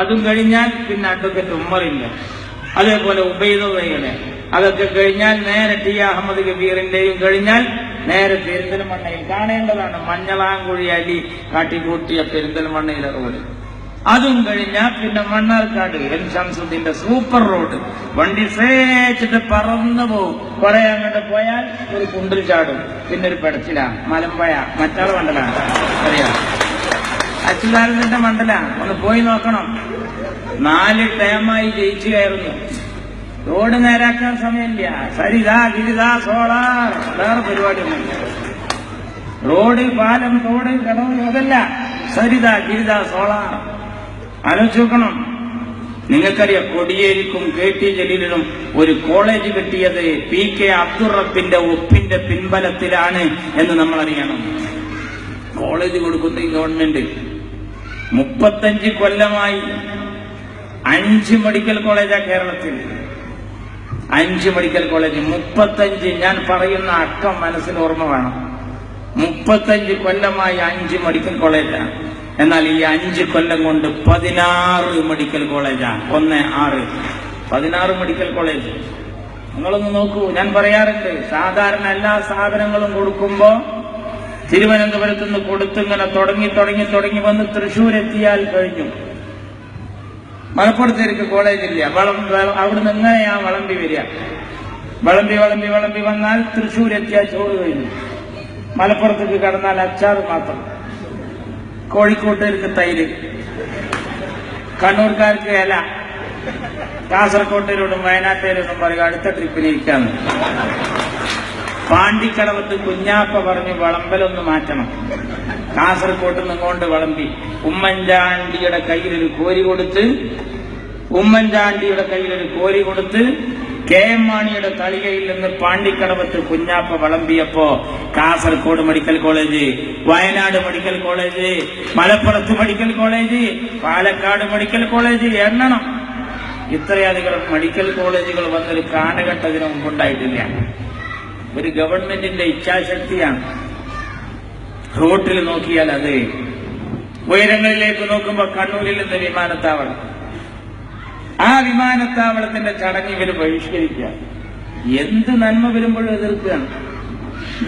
അതും കഴിഞ്ഞാൽ പിന്നെ അഡ്വക്കറ്റ് ഉമ്മറില്ല അതേപോലെ ഉബൈദുള്ളയുടെ അതൊക്കെ കഴിഞ്ഞാൽ നേരെ ടി അഹമ്മദ് കബീറിന്റെയും കഴിഞ്ഞാൽ നേരെ പെരിന്തൽമണ്ണയിൽ കാണേണ്ടതാണ്. മഞ്ഞളാങ്കുഴി അലി കാട്ടിക്കൂട്ടിയ പെരിന്തൽമണ്ണയിലെ റോഡ് അതും കഴിഞ്ഞാൽ പിന്നെ മണ്ണാർക്കാട് എൻ ശംസുദ്ദീന്റെ സൂപ്പർ റോഡ് വണ്ടി സേച്ചിട്ട് പറന്നു പോകും. കുറെ അങ്ങോട്ട് പോയാൽ ഒരു കുണ്ടിൽ ചാടും. പിന്നെ ഒരു പെടച്ചിലാണ്. മലമ്പഴ മറ്റാൾ മണ്ഡലാണ്. അറിയാം. അച്യുതാനന്ദന്റെ മണ്ഡല ഒന്ന് പോയി നോക്കണം. നാല് ടേമായി ജയിച്ചു കയറുന്നു റോഡ് നേരാക്കാൻ സമയമില്ല. സരിത ഗിരിത സോളാർ വേറെ പരിപാടിയൊന്നുമില്ല റോഡ് പാലം തോട് കടവ് അതല്ല സരിത ഗിരിത സോളാർ ആലോചിച്ച് നോക്കണം. നിങ്ങൾക്കറിയാം കൊടിയേരിക്കും കെ ടി ജലീലിനും ഒരു കോളേജ് കിട്ടിയത് പി കെ അബ്ദുറബിന്റെ ഒപ്പിന്റെ പിൻബലത്തിലാണ് എന്ന് നമ്മൾ അറിയണം കോളേജ് കൊടുക്കുന്ന ഈ ഗവൺമെന്റ് മുപ്പത്തഞ്ച് കൊല്ലമായി അഞ്ച് മെഡിക്കൽ കോളേജാ കേരളത്തിൽ. അഞ്ച് മെഡിക്കൽ കോളേജ് മുപ്പത്തഞ്ച്. ഞാൻ പറയുന്ന അക്കം മനസ്സിൽ ഓർമ്മ വേണം. മുപ്പത്തഞ്ച് കൊല്ലമായി അഞ്ച് മെഡിക്കൽ കോളേജാണ് എന്നാൽ ഈ അഞ്ച് കൊല്ലം കൊണ്ട് പതിനാറ് മെഡിക്കൽ കോളേജാണ് ഒന്ന് ആറ്. പതിനാറ് മെഡിക്കൽ കോളേജ്. നിങ്ങളൊന്ന് നോക്കൂ. ഞാൻ പറയാറുണ്ട് സാധാരണ എല്ലാ സാധനങ്ങളും കൊടുക്കുമ്പോ തിരുവനന്തപുരത്ത് നിന്ന് കൊടുത്തിങ്ങനെ തുടങ്ങി തുടങ്ങി തുടങ്ങി വന്ന് തൃശ്ശൂർ എത്തിയാൽ കഴിഞ്ഞു മലപ്പുറത്തേക്ക് കോളേജില്ല വളം അവിടുന്ന് എങ്ങനെയാ വളമ്പി വരിക? വളമ്പി വളമ്പി വളമ്പി വന്നാൽ തൃശ്ശൂർ എത്തിയാൽ ചോറ് കഴിഞ്ഞു. മലപ്പുറത്തേക്ക് കടന്നാൽ അച്ചാർ മാത്രം. കോഴിക്കോട്ടേർക്ക് തൈര്. കണ്ണൂർക്കാർക്ക് ഇല. കാസർകോട്ടിലോടും വയനാട്ടിലോടും പറയുക അടുത്ത ട്രിപ്പിന് ഇരിക്കാന്ന്. പാണ്ടിക്കടവത്ത് കുഞ്ഞാപ്പ പറഞ്ഞു വളമ്പലൊന്ന് മാറ്റണം. കാസർകോട്ട് നിന്നുകൊണ്ട് വളമ്പി. ഉമ്മൻചാണ്ടിയുടെ കയ്യിലൊരു കോരി കൊടുത്ത് ഉമ്മൻചാണ്ടിയുടെ കയ്യിലൊരു കോരി കൊടുത്ത് കെ എം മാണിയുടെ തളികയിൽ നിന്ന് Pandikkadavath Kunhappa വളമ്പിയപ്പോ Kasaragod medical college Wayanad medical college മലപ്പുറത്ത് medical college Palakkad medical college എണ്ണണം. ഇത്രയധികം മെഡിക്കൽ കോളേജുകൾ വന്നൊരു കാലഘട്ടത്തിന് മുമ്പുണ്ടായിട്ടില്ല ഒരു ഗവൺമെന്റിന്റെ ഇച്ഛാശക്തിയാണ്. റോട്ടിൽ നോക്കിയാൽ അത് ഉയരങ്ങളിലേക്ക് നോക്കുമ്പോൾ കണ്ണൂരിൽ നിന്ന് വിമാനത്താവളം. ആ വിമാനത്താവളത്തിന്റെ ചടങ്ങ് ഇവർ ബഹിഷ്കരിക്കുക. എന്ത് നന്മ വരുമ്പോഴും എതിർക്കുകയാണ്.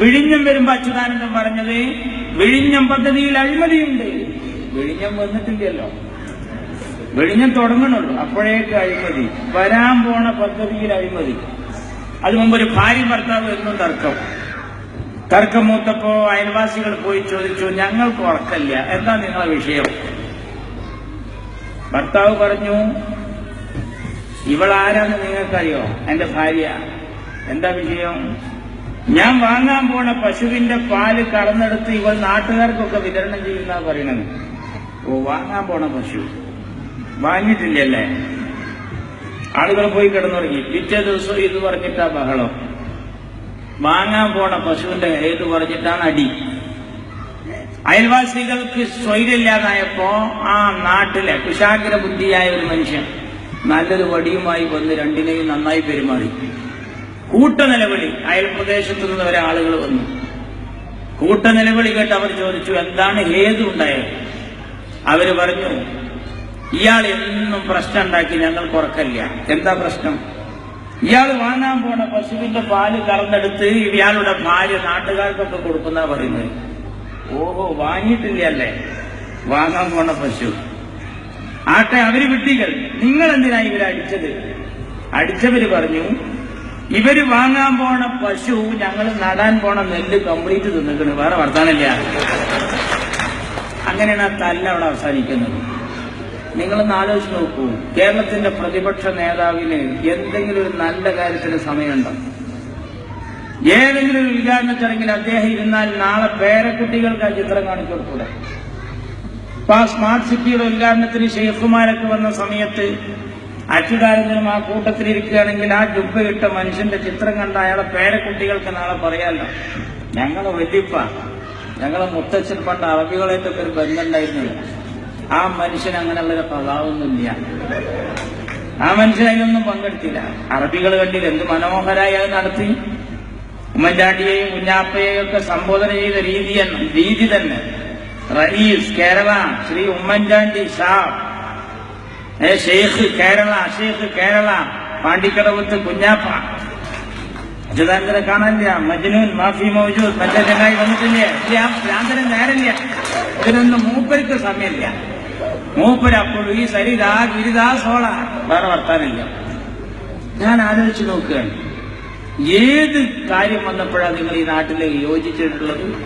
വിഴിഞ്ഞം വരുമ്പോ അച്യുതാനന്ദൻ പറഞ്ഞത് വിഴിഞ്ഞം പദ്ധതിയിൽ അഴിമതിയുണ്ട്. വിഴിഞ്ഞം വന്നിട്ടില്ലല്ലോ. വിഴിഞ്ഞം തുടങ്ങണുള്ളൂ. അപ്പോഴേക്ക് അഴിമതി. വരാൻ പോണ പദ്ധതിയിൽ അഴിമതി. അത് മുമ്പ് ഒരു ഭാര്യ ഭർത്താവ് എന്നും തർക്കം. തർക്കം മൂത്തപ്പോ അയൽവാസികൾ പോയി ചോദിച്ചു ഞങ്ങൾക്ക് ഉറക്കല്ല എന്താ നിങ്ങളെ വിഷയം? ഭർത്താവ് പറഞ്ഞു ഇവളാരാന്ന് നിങ്ങൾക്കറിയോ? എന്റെ ഭാര്യ. എന്താ വിഷയം? ഞാൻ വാങ്ങാൻ പോണ പശുവിന്റെ പാൽ കറന്നെടുത്ത് ഇവൾ നാട്ടുകാർക്കൊക്കെ വിതരണം ചെയ്യുന്ന പറയണത്. ഓ വാങ്ങാൻ പോണ പശു. വാങ്ങിയിട്ടില്ലല്ലേ? ആളുകൾ പോയി കിടന്നുറങ്ങി. പിറ്റേ ദിവസം ഇത് പറഞ്ഞിട്ടാ ബഹളം. വാങ്ങാൻ പോണ പശുവിന്റെ ഏത് പറഞ്ഞിട്ടാണ് അടി. അയൽവാസികൾക്ക് സ്വൈര്യമില്ലാതായപ്പോ ആ നാട്ടിലെ കുശാഗ്ര ബുദ്ധിയായ ഒരു മനുഷ്യൻ നല്ലൊരു വടിയുമായി വന്ന് രണ്ടിനെയും നന്നായി പെരുമാറി. കൂട്ട നിലവിളി അയൽപ്രദേശത്തു നിന്ന് വരെ ആളുകൾ വന്നു. കൂട്ട നിലവിളി കേട്ട് അവർ ചോദിച്ചു എന്താണ് ഹേതു ഉണ്ടായത് അവർ പറഞ്ഞു ഇയാൾ എന്നും പ്രശ്നം ഉണ്ടാക്കി ഞങ്ങൾ കുറക്കല്ല എന്താ പ്രശ്നം? ഇയാൾ വാങ്ങാൻ പോണ പശുവിന്റെ പാൽ കറന്നെടുത്ത് ഇയാളുടെ ഭാര്യ നാട്ടുകാർക്കൊക്കെ കൊടുക്കുന്ന പറയുന്നത്. ഓഹോ വാങ്ങിയിട്ടില്ലല്ലേ? വാങ്ങാൻ പോണ പശു. ആട്ടെ അവർ വിട്ടികൾ. നിങ്ങൾ എന്തിനാ ഇവരെ അടിച്ചത്? അടിച്ചവര് പറഞ്ഞു ഇവർ വാങ്ങാൻ പോണ പശു ഞങ്ങൾ നടാൻ പോണ നെല്ല് കംപ്ലീറ്റ് തിന്നിട്ടുണ്ട് വേറെ വർത്താനില്ല അങ്ങനെയാണ് ആ തല്ല അവിടെ അവസാനിക്കുന്നത്. നിങ്ങളൊന്ന് ആലോചിച്ച് നോക്കൂ. കേരളത്തിന്റെ പ്രതിപക്ഷ നേതാവിന് എന്തെങ്കിലും ഒരു നല്ല കാര്യത്തിന് സമയമുണ്ടോ? ഏതെങ്കിലും ഒരു ഉദ്ഘാടന ചടങ്ങിൽ അദ്ദേഹം ഇരുന്നാൽ നാളെ പേരക്കുട്ടികൾക്ക് ആ ചിത്രം കാണിച്ചു കൊടുക്കൂടെ? ഇപ്പൊ ആ സ്മാർട്ട് സിറ്റിയുടെ ഉദ്ഘാടനത്തിന് ഷെയ്ഖുമാരൊക്കെ വന്ന സമയത്ത് അച്യുതാനന്ദനും ആ കൂട്ടത്തിൽ ഇരിക്കുകയാണെങ്കിൽ ആ ജുബ്ബ ഇട്ട മനുഷ്യന്റെ ചിത്രം കണ്ട അയാളെ പേരക്കുട്ടികൾക്ക് നാളെ പറയാലോ? ഞങ്ങളെ വല്യപ്പ ഞങ്ങളെ മുത്തച്ഛൻ പണ്ട് അറബികളായിട്ടൊക്കെ ഒരു ബന്ധമുണ്ടായിരുന്നില്ല ആ മനുഷ്യൻ അങ്ങനെയുള്ളൊരു കഥാവൊന്നുമില്ല ആ മനുഷ്യൻ അതിനൊന്നും പങ്കെടുത്തില്ല. അറബികൾ കണ്ടില്ല എന്ത് മനോഹരായി അത് നടത്തി. ഉമ്മൻചാണ്ടിയെയും കുഞ്ഞാപ്പയെയും ഒക്കെ സംബോധന ചെയ്ത രീതി രീതി തന്നെ. റയീസ് കേരള ശ്രീ ഉമ്മൻചാണ്ടി ഷാ. ഷെയ്ഖ് കേരള ഷെയ്ഖ് കേരള. പാണ്ടിക്കടവത്ത് കുഞ്ഞാപ്പ. അച്യുതാനന്ദനെ കാണാനില്ല. മജ്നൂൻ മാഫി മൗജൂദ് മറ്റേ ചങ്ങായി വന്നിട്ടില്ലേ? ഭ്രാന്തന് നേരമില്ല ഇതിനൊന്നും മൂപ്പർക്ക് സമയമില്ല. മൂപ്പര് അപ്പോഴും ഈ സരിതാ ഗിരിതാ സോള. വേറെ വർത്താനില്ല ഞാൻ ആലോചിച്ച് നോക്കുകയാണ്. ഏത് കാര്യം വന്നപ്പോഴാണ് നിങ്ങൾ ഈ നാട്ടിൽ യോജിച്ചിട്ടുള്ളത്?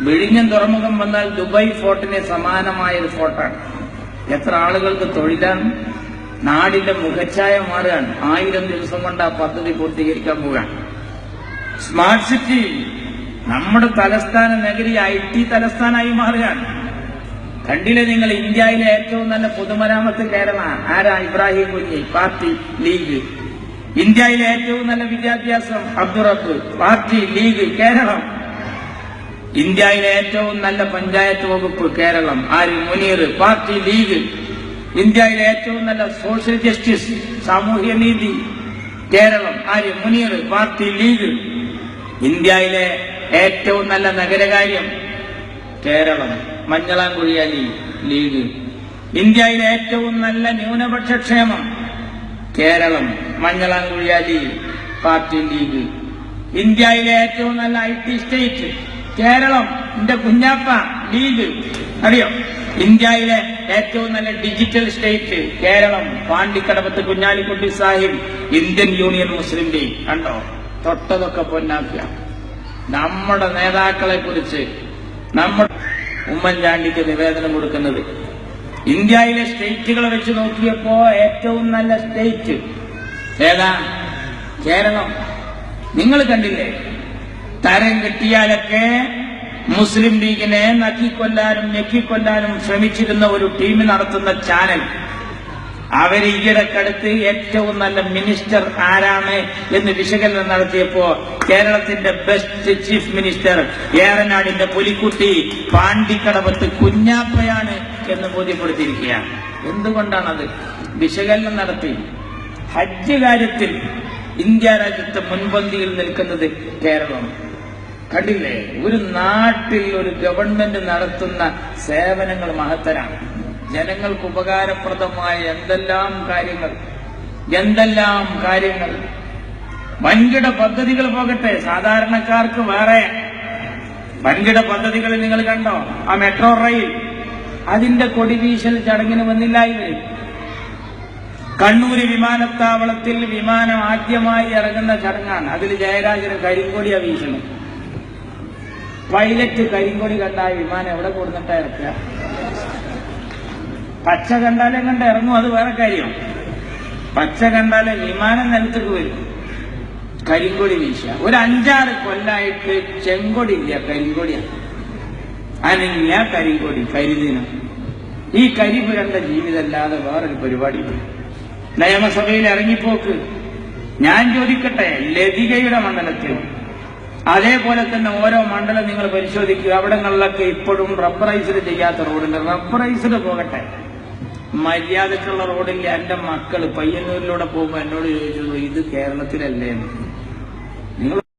വിഴിഞ്ഞം തുറമുഖം വന്നാൽ ദുബായ് ഫോർട്ടിന് സമാനമായ ഒരു ഫോർട്ടാണ്. എത്ര ആളുകൾക്ക് തൊഴിലാണ്? നാടിന്റെ മുഖച്ഛായ മാറുകയാണ്. ആയിരം ദിവസം കൊണ്ട് ആ പദ്ധതി പൂർത്തീകരിക്കാൻ പോവുകയാണ്. സ്മാർട്ട് സിറ്റി നമ്മുടെ തലസ്ഥാന നഗരി ഐ ടി തലസ്ഥാനമായി മാറുകയാണ്. കണ്ടില്ലേ നിങ്ങൾ ഇന്ത്യയിലെ ഏറ്റവും നല്ല പൊതുമരാമത്ത് കേരള ആരാ? ഇബ്രാഹിം കുഞ്ഞി പാർട്ടി ലീഗ്. ഇന്ത്യയിലെ ഏറ്റവും നല്ല വിദ്യാഭ്യാസം അബ്ദുറബ് പാർട്ടി ലീഗ് കേരളം. ഇന്ത്യയിലെ ഏറ്റവും നല്ല പഞ്ചായത്ത് വകുപ്പ് കേരളം. ആര്? Muneer party League. ഇന്ത്യയിലെ ഏറ്റവും നല്ല സോഷ്യൽ ജസ്റ്റിസ് സാമൂഹ്യ നീതി കേരളം. ആര്? Muneer party League. ഇന്ത്യയിലെ ഏറ്റവും നല്ല നഗരകാര്യം കേരളം. മഞ്ഞളാംകുഴിയാലി ലീഗ്. ഇന്ത്യയിലെ ഏറ്റവും നല്ല ന്യൂനപക്ഷ ക്ഷേമം കേരളം മഞ്ഞളാംകുഴിയാലി പാർട്ടി ലീഗ്. ഇന്ത്യയിലെ ഏറ്റവും നല്ല ഐ ടി സ്റ്റേറ്റ് കേരളം എന്റെ കുഞ്ഞാപ്പ ലീഗ്. അറിയോ? ഇന്ത്യയിലെ ഏറ്റവും നല്ല digital state Kerala Pandikkadavath Kunhalikutty Sahib Indian Union Muslim League. കണ്ടോ? തൊട്ടതൊക്കെ പൊന്നാക്കുക നമ്മുടെ നേതാക്കളെ കുറിച്ച് നമ്മുടെ ഉമ്മൻചാണ്ടിക്ക് നിവേദനം കൊടുക്കുന്നത്. ഇന്ത്യയിലെ സ്റ്റേറ്റുകളെ വെച്ച് നോക്കിയപ്പോ ഏറ്റവും നല്ല സ്റ്റേറ്റ് ഏതാ? കേരളം. നിങ്ങൾ കണ്ടില്ലേ? തരം കിട്ടിയാലൊക്കെ മുസ്ലിം ലീഗിനെ നക്കിക്കൊല്ലാനും ഞെക്കിക്കൊല്ലാനും ശ്രമിച്ചിരുന്ന ഒരു ടീം നടത്തുന്ന ചാനൽ. അവർ ഈയിടക്കടുത്ത് ഏറ്റവും നല്ല മിനിസ്റ്റർ ആരാണ് എന്ന് വിശകലനം നടത്തിയപ്പോ കേരളത്തിന്റെ ബെസ്റ്റ് ചീഫ് മിനിസ്റ്റർ ഏറനാടിന്റെ പുലിക്കുട്ടി പാണ്ടിക്കടവത്ത് കുഞ്ഞാപ്പയാണ് എന്ന് ബോധ്യപ്പെടുത്തിയിരിക്കുകയാണ്. എന്തുകൊണ്ടാണത്? വിശകലനം നടത്തി. ഹജ്ജ് കാര്യത്തിൽ ഇന്ത്യ രാജ്യത്തെ മുൻപന്തിയിൽ നിൽക്കുന്നത് കേരളം. കണ്ടില്ലേ? ഒരു നാട്ടിൽ ഒരു ഗവൺമെന്റ് നടത്തുന്ന സേവനങ്ങൾ മഹത്തരാണ്. ജനങ്ങൾക്ക് ഉപകാരപ്രദമായ എന്തെല്ലാം കാര്യങ്ങൾ? എന്തെല്ലാം കാര്യങ്ങൾ? വൻകിട പദ്ധതികൾ പോകട്ടെ. സാധാരണക്കാർക്ക് വേറെ. വൻകിട പദ്ധതികൾ നിങ്ങൾ കണ്ടോ? ആ മെട്രോ റെയിൽ. അതിന്റെ കൊടിവീശൽ ചടങ്ങിന് വന്നില്ല ഇവർ കണ്ണൂര് വിമാനത്താവളത്തിൽ വിമാനം ആദ്യമായി ഇറങ്ങുന്ന ചടങ്ങാണ്. അതിൽ ജയരാജന് കരിങ്കൊടിയ വീശണം. പൈലറ്റ് കരിങ്കൊടി കണ്ട ആ വിമാനം എവിടെ കൊടുത്തിട്ടാ ഇറക്കുക? പച്ച കണ്ടാലും കണ്ട് ഇറങ്ങും അത് വേറെ കാര്യം. പച്ച കണ്ടാലും വിമാനം നിലത്തേക്ക് വരും. കരിങ്കൊടി വീശ. ഒരു അഞ്ചാറ് കൊല്ലായിട്ട് ചെങ്കൊടി ഇല്ല കരിങ്കൊടിയാണ് അനങ്ങിയ കരിങ്കൊടി കരിദിനം. ഈ കരി പുരണ്ട ജീവിതമല്ലാതെ വേറൊരു പരിപാടി നിയമസഭയിൽ ഇറങ്ങിപ്പോക്ക്. ഞാൻ ചോദിക്കട്ടെ ലതികയുടെ മണ്ഡലത്തിൽ. അതേപോലെ തന്നെ ഓരോ മണ്ഡലം നിങ്ങൾ പരിശോധിക്കുക. അവിടങ്ങളിലൊക്കെ ഇപ്പോഴും റബ്ബറൈസ്ഡ് ചെയ്യാത്ത റോഡുണ്ട് റബ്ബറൈസ്ഡ് പോകട്ടെ. മര്യാദക്കുള്ള റോഡിൽ എന്റെ മക്കൾ പയ്യന്നൂരിലൂടെ പോകുമ്പോൾ എന്നോട് ചോദിച്ചു ഇത് കേരളത്തിലല്ലേ? എന്ന്